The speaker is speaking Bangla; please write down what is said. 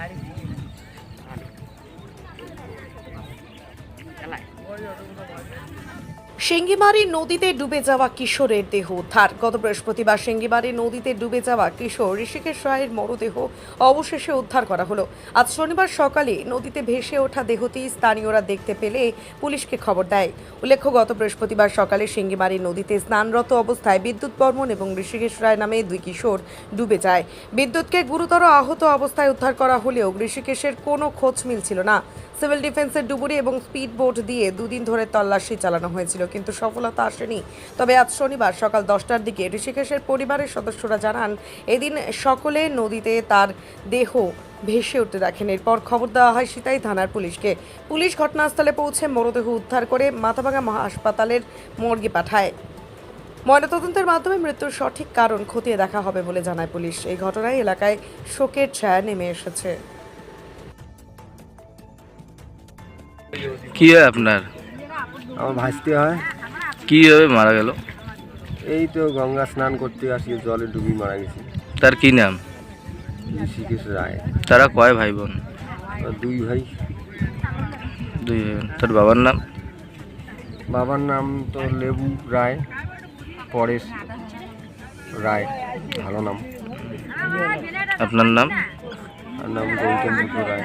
lại সেঙ্গিমারি নদীতে ডুবে যাওয়া কিশোরের দেহ উদ্ধার। গত বৃহস্পতিবার সেঙ্গিমারি নদীতে ডুবে যাওয়া কিশোর ঋষিকেশ রায়ের মরদেহ অবশেষে উদ্ধার করা হলো। আজ শনিবার সকালে নদীতে ভেসে ওঠা দেহটি স্থানীয়রা দেখতে পেলে পুলিশকে খবর দেয়। উল্লেখ্য, গত বৃহস্পতিবার সকালে সেঙ্গিমারি নদীতে স্নানরত অবস্থায় বিদ্যুৎ বর্মন এবং ঋষিকেশ রায় নামে দুই কিশোর ডুবে যায়। বিদ্যুৎকে গুরুতর আহত অবস্থায় উদ্ধার করা হলেও ঋষিকেশের কোনো খোঁজ মিলছিল না। সিভিল ডিফেন্সের ডুবুরি এবং স্পিড বোট দিয়ে দুদিন ধরে তল্লাশি চালানো হয়েছিল। কিন্তু সফলতা আসেনি। তবে আজ শনিবার সকাল দশটার দিকে ঋষিকেশের পরিবারের সদস্যরা জানান, এদিন সকলে নদীতে তার দেহ ভেসে উঠতে দেখেন। এরপর খবর দেওয়া হয় সিতাই থানার পুলিশকে। পুলিশ ঘটনাস্থলে পৌঁছে মরদেহ উদ্ধার করে মাথাভাঙা হাসপাতালের মর্গে পাঠায়। ময়নাতদন্তের মাধ্যমে মৃত্যুর সঠিক কারণ খতিয়ে দেখা হবে বলে জানায় পুলিশ। এই ঘটনায় এলাকায় শোকের ছায়া নেমে এসেছে। কি আপনার? আমার ভাসতে হয়। কীভাবে মারা গেল? এই তো গঙ্গা স্নান করতে আসি জলে ডুবি মারা গেছি। তার কি নাম? ঋষিকেশ রায়। তারা কয় ভাই বোন দুই ভাই। দুই ভাই। বোন। তার বাবার নাম? বাবার নাম তো লেবু রায় পরেশ রায় ভালো নাম। আপনার নাম? আর নাম Gautam Roy.